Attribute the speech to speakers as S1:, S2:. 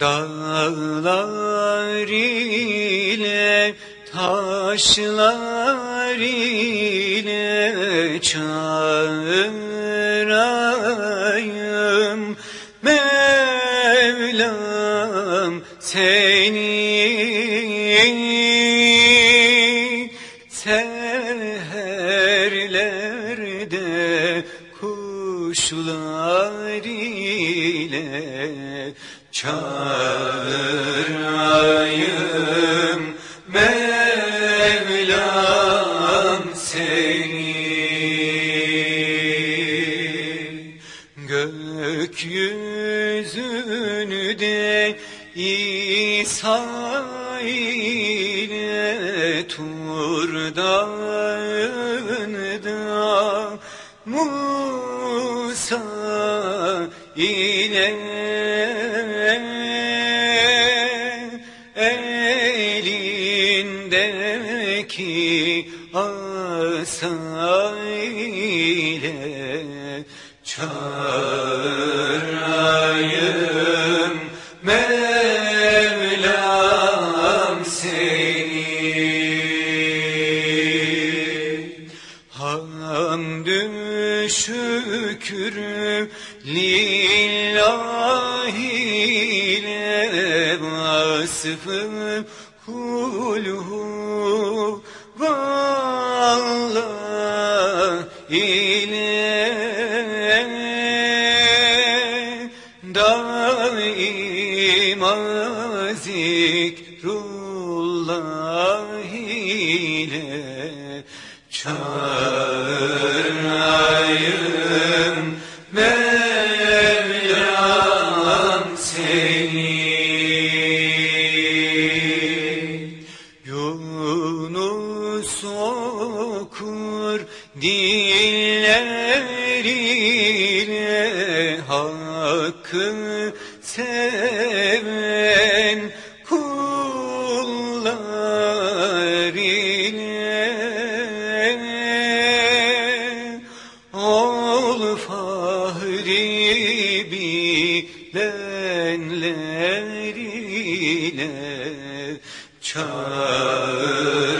S1: Dağlar ile taşlar ile çağırayım. Mevlam seni seherlerde kuşlar ile çağırayım. Mevlam seni. Gökyüzünü de İsa ile Tur dağında Musa ile elindeki asa ile çağırayım Mevlam seni Hamdü şükrü lillahi ile vasfı kulhu vallah ile daima zikrullah ile çağırayım Mevlam seni. Yunus okur dilleriyle hakkı seven kullar ile fahri bilenler ile çağır